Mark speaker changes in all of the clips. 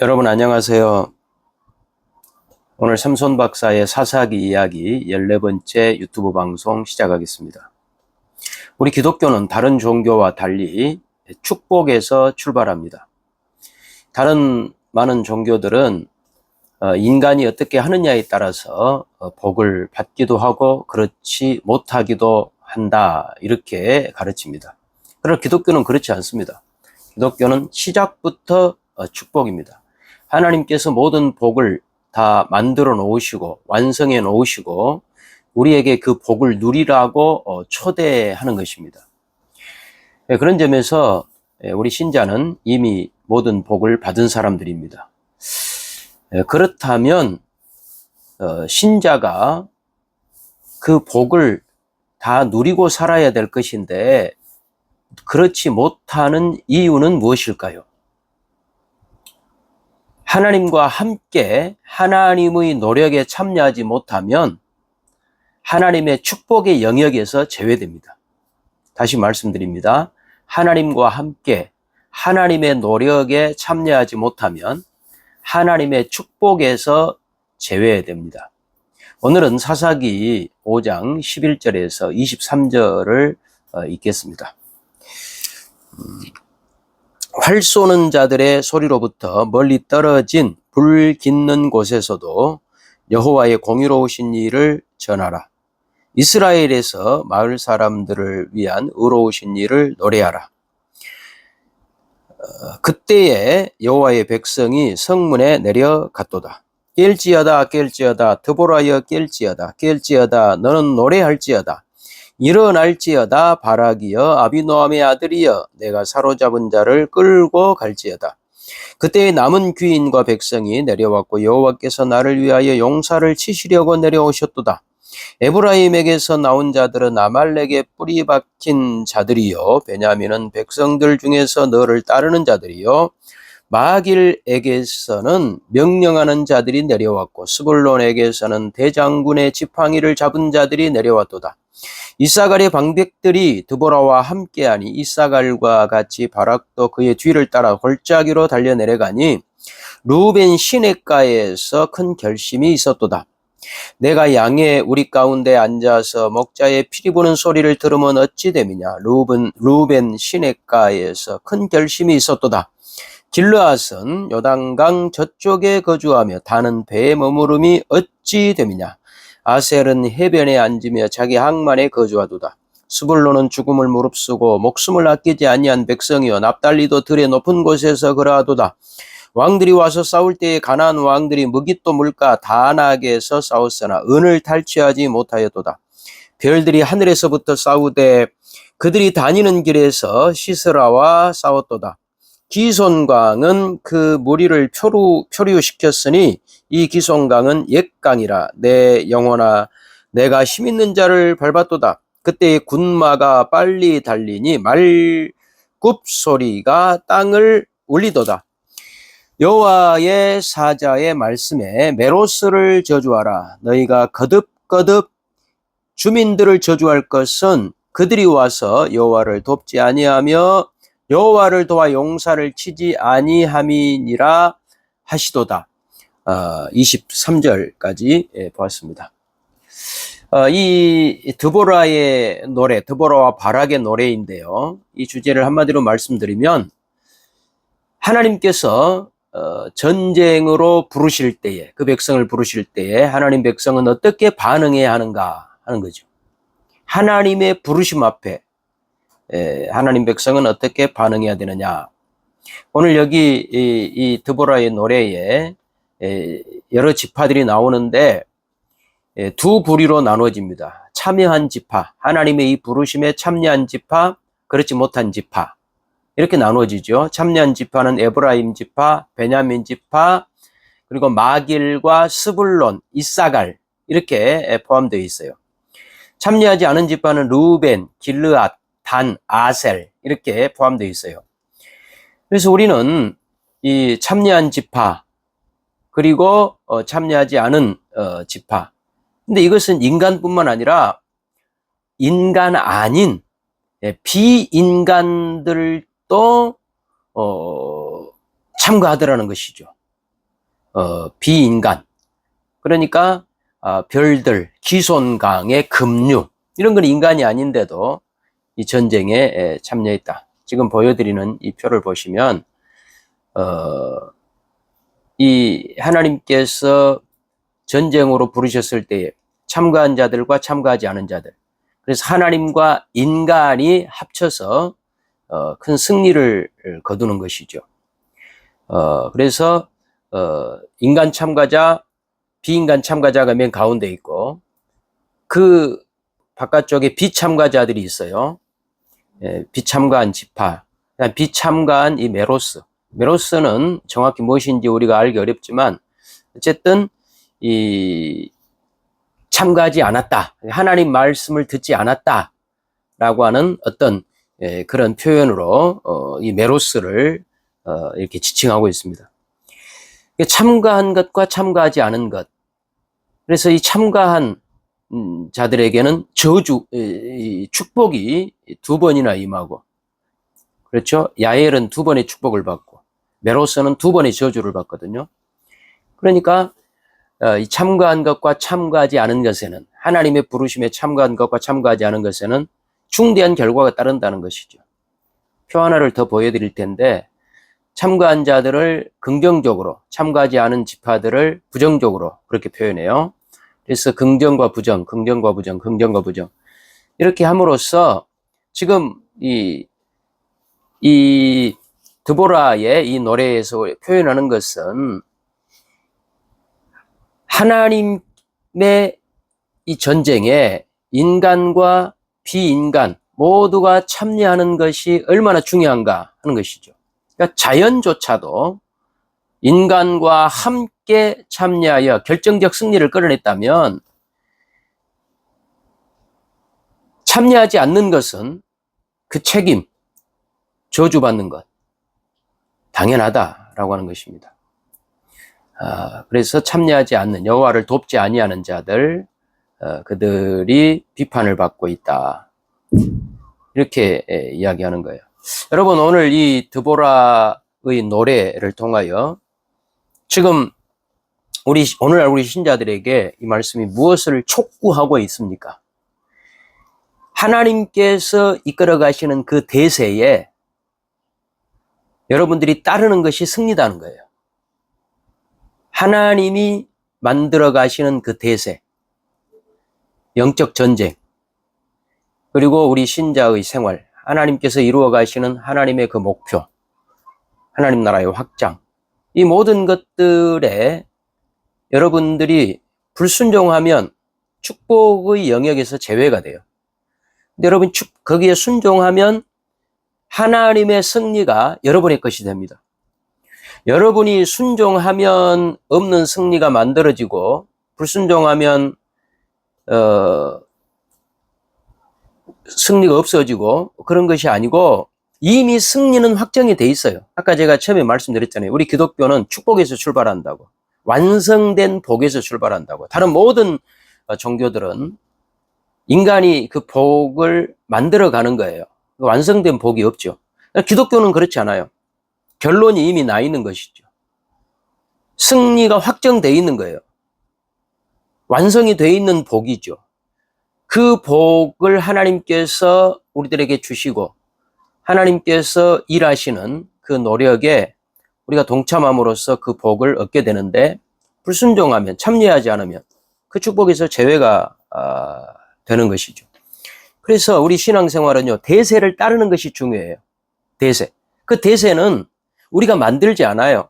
Speaker 1: 여러분 안녕하세요. 오늘 삼손 박사의 사사기 이야기 14번째 유튜브 방송 시작하겠습니다. 우리 기독교는 다른 종교와 달리 축복에서 출발합니다. 다른 많은 종교들은 어, 인간이 어떻게 하느냐에 따라서 어, 복을 받기도 하고 그렇지 못하기도 한다 이렇게 가르칩니다. 그러나 기독교는 그렇지 않습니다. 기독교는 시작부터 어, 축복입니다. 하나님께서 모든 복을 다 만들어 놓으시고 완성해 놓으시고 우리에게 그 복을 누리라고 초대하는 것입니다. 예, 그런 점에서 예, 우리 신자는 이미 모든 복을 받은 사람들입니다. 예, 그렇다면 어, 신자가 그 복을 다 누리고 살아야 될 것인데 그렇지 못하는 이유는 무엇일까요? 하나님과 함께 하나님의 노력에 참여하지 못하면 하나님의 축복의 영역에서 제외됩니다. 다시 말씀드립니다. 하나님과 함께 하나님의 노력에 참여하지 못하면 하나님의 축복에서 제외됩니다. 오늘은 사사기 5장 11절에서 23절을 어, 읽겠습니다. 음, 활 쏘는 자들의 소리로부터 멀리 떨어진 불 깃는 곳에서도 여호와의 공의로우신 일을 전하라. 이스라엘에서 마을 사람들을 위한 의로우신 일을 노래하라. 어, 그때에 여호와의 백성이 성문에 내려갔도다. 깰지어다 깰지어다 드보라여 깰지어다 깰지어다 너는 노래할지어다 일어날지어다 바라기여 아비노함의 아들이여 내가 사로잡은 자를 끌고 갈지어다 그때 남은 귀인과 백성이 내려왔고 여호와께서 나를 위하여 용사를 치시려고 내려오셨도다 에브라임에게서 나온 자들은 아말렉에 뿌리 박힌 자들이요 베냐민은 백성들 중에서 너를 따르는 자들이요 마길에게서는 명령하는 자들이 내려왔고 스불론에게서는 대장군의 지팡이를 잡은 자들이 내려왔도다. 이사갈의 방백들이 드보라와 함께하니 이사갈과 같이 바락도 그의 뒤를 따라 골짜기로 달려 내려가니 루벤 시내가에서 큰 결심이 있었도다. 내가 양의 우리 가운데 앉아서 먹자의 피리 부는 소리를 들으면 어찌 됨이냐 루벤 루벤 시내가에서 큰 결심이 있었도다. 길르앗은 요단강 저쪽에 거주하며 다는 배에 머무름이 어찌 됨이냐. 아셀은 해변에 앉으며 자기 항만에 거주하도다. 스불로는 죽음을 무릅쓰고 목숨을 아끼지 아니한 백성이여 납달리도 들의 높은 곳에서 그러하도다. 왕들이 와서 싸울 때에 가나안 왕들이 무기또 물가 다나게서 싸웠으나 은을 탈취하지 못하였도다. 별들이 하늘에서부터 싸우되 그들이 다니는 길에서 시스라와 싸웠도다. 기손강은 그 무리를 표류, 표류시켰으니 이 기손강은 옛강이라 내 영혼아 내가 힘 있는 자를 밟았도다. 그때 군마가 빨리 달리니 말굽 소리가 땅을 울리도다. 여호와의 사자의 말씀에 메로스를 저주하라. 너희가 거듭거듭 주민들을 저주할 것은 그들이 와서 여호와를 돕지 아니하며 여호와를 도와 용사를 치지 아니함이니라 하시도다. 어, 23절까지 예, 보았습니다. 어, 이 드보라의 노래, 드보라와 바락의 노래인데요. 이 주제를 한마디로 말씀드리면 하나님께서 어, 전쟁으로 부르실 때에 그 백성을 부르실 때에 하나님 백성은 어떻게 반응해야 하는가 하는 거죠. 하나님의 부르심 앞에 하나님 백성은 어떻게 반응해야 되느냐. 오늘 여기 이, 이 드보라의 노래에 여러 지파들이 나오는데 두 부류로 나눠집니다. 참여한 지파, 하나님의 이 부르심에 참여한 지파, 그렇지 못한 지파. 이렇게 나누어지죠. 참여한 지파는 에브라임 지파, 베냐민 지파, 그리고 마길과 스불론, 이사갈 이렇게 포함되어 있어요. 참여하지 않은 지파는 루벤, 길르앗, 단, 아셀 이렇게 포함되어 있어요. 그래서 우리는 이 참여한 지파 그리고 어, 참여하지 않은 어, 지파. 근데 이것은 인간뿐만 아니라 인간 아닌 예, 비인간들도 어, 참가하더라는 것이죠. 어, 비인간. 그러니까 아, 별들, 기손강의 급류 이런 건 인간이 아닌데도 이 전쟁에 에, 참여했다. 지금 보여드리는 이 표를 보시면 어, 이 하나님께서 전쟁으로 부르셨을 때에 참가한 자들과 참가하지 않은 자들. 그래서 하나님과 인간이 합쳐서 어, 큰 승리를 거두는 것이죠. 어, 그래서 어, 인간 참가자, 비인간 참가자가 맨 가운데 있고 그 바깥쪽에 비참가자들이 있어요. 예, 비참가한 지파, 비참가한 이 메로스. 메로스는 정확히 무엇인지 우리가 알기 어렵지만 어쨌든 이 참가하지 않았다. 하나님 말씀을 듣지 않았다 라고 하는 어떤 예, 그런 표현으로 어, 이 메로스를 어, 이렇게 지칭하고 있습니다. 참가한 것과 참가하지 않은 것. 그래서 이 참가한 음, 자들에게는 저주, 축복이 두 번이나 임하고, 그렇죠? 야엘은 두 번의 축복을 받고, 메로스는 두 번의 저주를 받거든요. 그러니까 어, 이 참가한 것과 참가하지 않은 것에는 하나님의 부르심에 참가한 것과 참가하지 않은 것에는 중대한 결과가 따른다는 것이죠. 표 하나를 더 보여드릴 텐데 참가한 자들을 긍정적으로 참가하지 않은 지파들을 부정적으로 그렇게 표현해요. 그래서 긍정과 부정, 긍정과 부정, 긍정과 부정 이렇게 함으로써 지금 이, 이 드보라의 이 노래에서 표현하는 것은 하나님의 이 전쟁에 인간과 비인간 모두가 참여하는 것이 얼마나 중요한가 하는 것이죠. 그러니까 자연조차도 인간과 함께 참여하여 결정적 승리를 끌어냈다면 참여하지 않는 것은 그 책임, 저주받는 것, 당연하다라고 하는 것입니다. 아, 그래서 참여하지 않는 여호와를 돕지 아니하는 자들 어, 그들이 비판을 받고 있다. 이렇게 예, 이야기하는 거예요. 여러분 오늘 이 드보라의 노래를 통하여 지금 우리 오늘날 우리 신자들에게 이 말씀이 무엇을 촉구하고 있습니까? 하나님께서 이끌어 가시는 그 대세에 여러분들이 따르는 것이 승리다는 거예요. 하나님이 만들어 가시는 그 대세, 영적 전쟁, 그리고 우리 신자의 생활, 하나님께서 이루어 가시는 하나님의 그 목표, 하나님 나라의 확장, 이 모든 것들에 여러분들이 불순종하면 축복의 영역에서 제외가 돼요. 근데 여러분, 거기에 순종하면 하나님의 승리가 여러분의 것이 됩니다. 여러분이 순종하면 없는 승리가 만들어지고 불순종하면 어, 승리가 없어지고 그런 것이 아니고 이미 승리는 확정이 돼 있어요. 아까 제가 처음에 말씀드렸잖아요. 우리 기독교는 축복에서 출발한다고. 완성된 복에서 출발한다고. 다른 모든 종교들은 인간이 그 복을 만들어 가는 거예요. 완성된 복이 없죠. 기독교는 그렇지 않아요. 결론이 이미 나 있는 것이죠. 승리가 확정되어 있는 거예요. 완성이 되어 있는 복이죠. 그 복을 하나님께서 우리들에게 주시고 하나님께서 일하시는 그 노력에 우리가 동참함으로써 그 복을 얻게 되는데 불순종하면 참여하지 않으면 그 축복에서 제외가 아, 되는 것이죠. 그래서 우리 신앙생활은요 대세를 따르는 것이 중요해요. 대세. 그 대세는 우리가 만들지 않아요.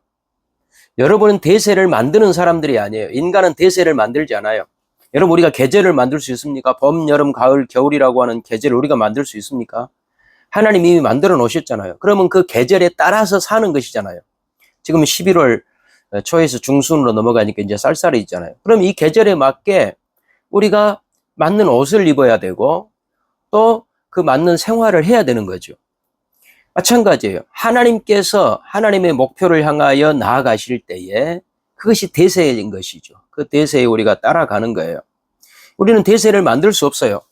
Speaker 1: 여러분은 대세를 만드는 사람들이 아니에요. 인간은 대세를 만들지 않아요. 여러분 우리가 계절을 만들 수 있습니까? 봄, 여름, 가을, 겨울이라고 하는 계절을 우리가 만들 수 있습니까? 하나님 이미 만들어 놓으셨잖아요. 그러면 그 계절에 따라서 사는 것이잖아요. 지금 11월 초에서 중순으로 넘어가니까 이제 쌀쌀해지잖아요. 그럼 이 계절에 맞게 우리가 맞는 옷을 입어야 되고 또 그 맞는 생활을 해야 되는 거죠. 마찬가지예요. 하나님께서 하나님의 목표를 향하여 나아가실 때에 그것이 대세인 것이죠. 그 대세에 우리가 따라가는 거예요. 우리는 대세를 만들 수 없어요.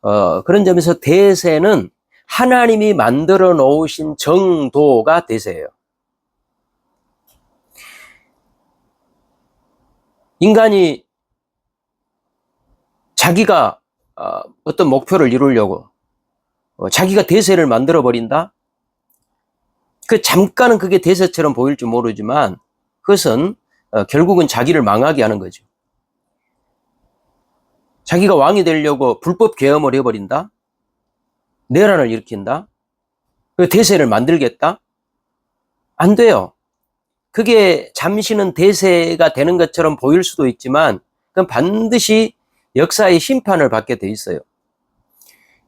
Speaker 1: 어, 그런 점에서 대세는 하나님이 만들어 놓으신 정도가 대세예요. 인간이 자기가 어, 어떤 목표를 이루려고 어, 자기가 대세를 만들어 버린다. 그 잠깐은 그게 대세처럼 보일지 모르지만 그것은 어, 결국은 자기를 망하게 하는 거죠. 자기가 왕이 되려고 불법 계엄을 해버린다. 내란을 일으킨다. 그 대세를 만들겠다. 안 돼요. 그게 잠시는 대세가 되는 것처럼 보일 수도 있지만 그건 반드시 역사의 심판을 받게 돼 있어요.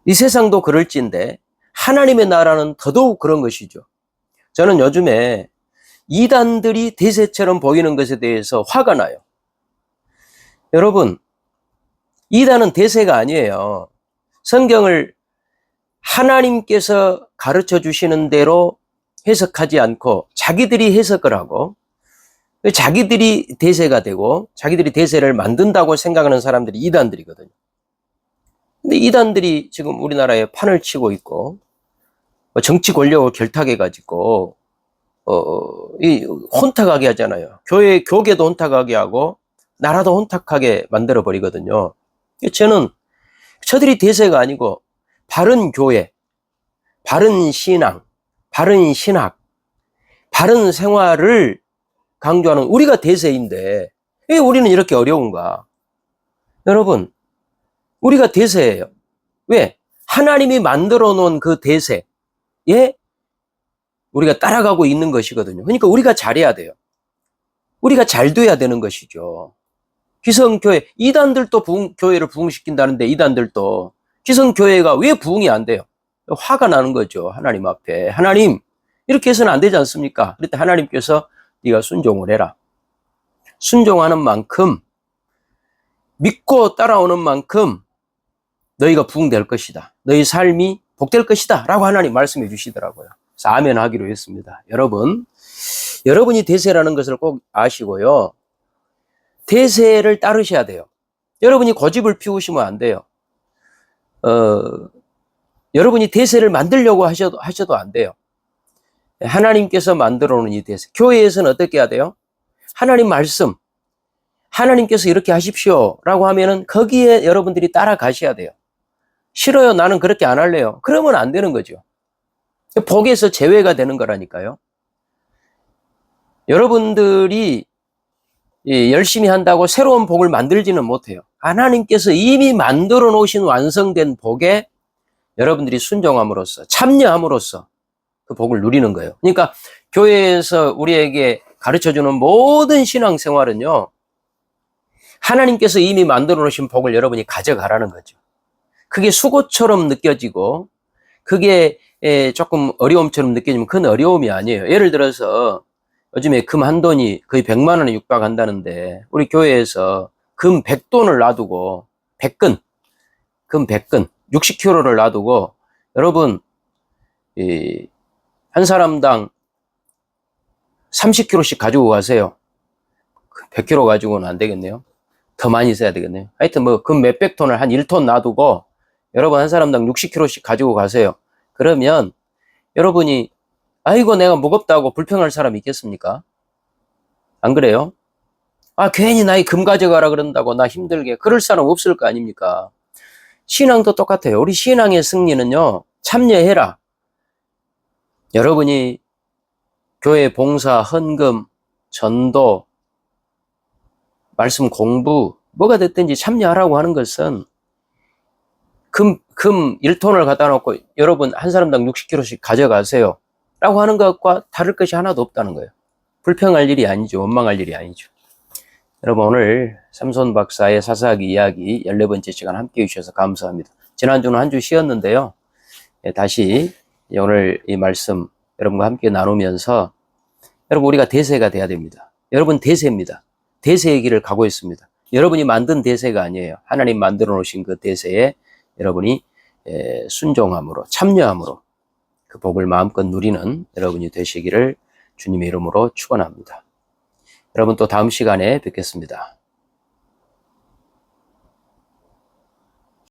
Speaker 1: 이 세상도 그럴지인데 하나님의 나라는 더더욱 그런 것이죠. 저는 요즘에 이단들이 대세처럼 보이는 것에 대해서 화가 나요. 여러분, 이단은 대세가 아니에요. 성경을 하나님께서 가르쳐 주시는 대로 해석하지 않고 자기들이 해석을 하고 자기들이 대세가 되고 자기들이 대세를 만든다고 생각하는 사람들이 이단들이거든요. 근데 이단들이 지금 우리나라에 판을 치고 있고 뭐 정치 권력을 결탁해 가지고 어, 이 혼탁하게 하잖아요. 교회 교계도 혼탁하게 하고 나라도 혼탁하게 만들어 버리거든요. 저는 저들이 대세가 아니고 바른 교회, 바른 신앙, 바른 신학, 바른 생활을 강조하는 우리가 대세인데 왜 우리는 이렇게 어려운가? 여러분, 우리가 대세예요. 왜? 하나님이 만들어 놓은 그 대세에 우리가 따라가고 있는 것이거든요. 그러니까 우리가 잘해야 돼요. 우리가 잘 돼야 되는 것이죠. 기성교회, 이단들도 부흥, 교회를 부흥시킨다는데 이단들도 기성교회가 왜 부흥이 안 돼요? 화가 나는 거죠. 하나님 앞에. 하나님, 이렇게 해서는 안 되지 않습니까? 때 하나님께서 네가 순종을 해라. 순종하는 만큼 믿고 따라오는 만큼 너희가 부흥될 것이다. 너희 삶이 복될 것이다. 라고 하나님 말씀해 주시더라고요. 아멘 하기로 했습니다. 여러분, 여러분이 대세라는 것을 꼭 아시고요. 대세를 따르셔야 돼요. 여러분이 고집을 피우시면 안 돼요. 어, 여러분이 대세를 만들려고 하셔도, 하셔도 안 돼요. 하나님께서 만들어 놓은 이 대세. 교회에서는 어떻게 해야 돼요? 하나님 말씀. 하나님께서 이렇게 하십시오. 라고 하면은 거기에 여러분들이 따라가셔야 돼요. 싫어요. 나는 그렇게 안 할래요. 그러면 안 되는 거죠. 복에서 제외가 되는 거라니까요. 여러분들이 열심히 한다고 새로운 복을 만들지는 못해요. 하나님께서 이미 만들어 놓으신 완성된 복에 여러분들이 순종함으로써 참여함으로써 그 복을 누리는 거예요. 그러니까 교회에서 우리에게 가르쳐 주는 모든 신앙생활은요. 하나님께서 이미 만들어 놓으신 복을 여러분이 가져가라는 거죠. 그게 수고처럼 느껴지고 그게 조금 어려움처럼 느껴지면 그건 어려움이 아니에요. 예를 들어서 요즘에 금 한 돈이 거의 100만 원에 육박한다는데 우리 교회에서 금 100돈을 놔두고 100근 금 100근 60kg를 놔두고 여러분 이, 한 사람당 30kg씩 가지고 가세요. 100kg 가지고는 안 되겠네요. 더 많이 써야 되겠네요. 하여튼 뭐 금 몇백 톤을 한 1톤 놔두고 여러분 한 사람당 60kg씩 가지고 가세요. 그러면 여러분이 아이고 내가 무겁다고 불평할 사람이 있겠습니까? 안 그래요? 아 괜히 나이 금 가져가라 그런다고 나 힘들게 그럴 사람 없을 거 아닙니까? 신앙도 똑같아요. 우리 신앙의 승리는요 참여해라. 여러분이 교회 봉사, 헌금, 전도, 말씀 공부, 뭐가 됐든지 참여하라고 하는 것은 금, 금 1톤을 갖다 놓고 여러분 한 사람당 60kg씩 가져가세요. 라고 하는 것과 다를 것이 하나도 없다는 거예요. 불평할 일이 아니죠. 원망할 일이 아니죠. 여러분 오늘 삼손 박사의 사사기 이야기 14번째 시간 함께 해주셔서 감사합니다. 지난주는 한 주 쉬었는데요. 예, 다시 오늘 이 말씀 여러분과 함께 나누면서 여러분 우리가 대세가 돼야 됩니다. 여러분 대세입니다. 대세의 길을 가고 있습니다. 여러분이 만든 대세가 아니에요. 하나님 만들어 놓으신 그 대세에 여러분이 순종함으로 참여함으로 그 복을 마음껏 누리는 여러분이 되시기를 주님의 이름으로 축원합니다. 여러분 또 다음 시간에 뵙겠습니다.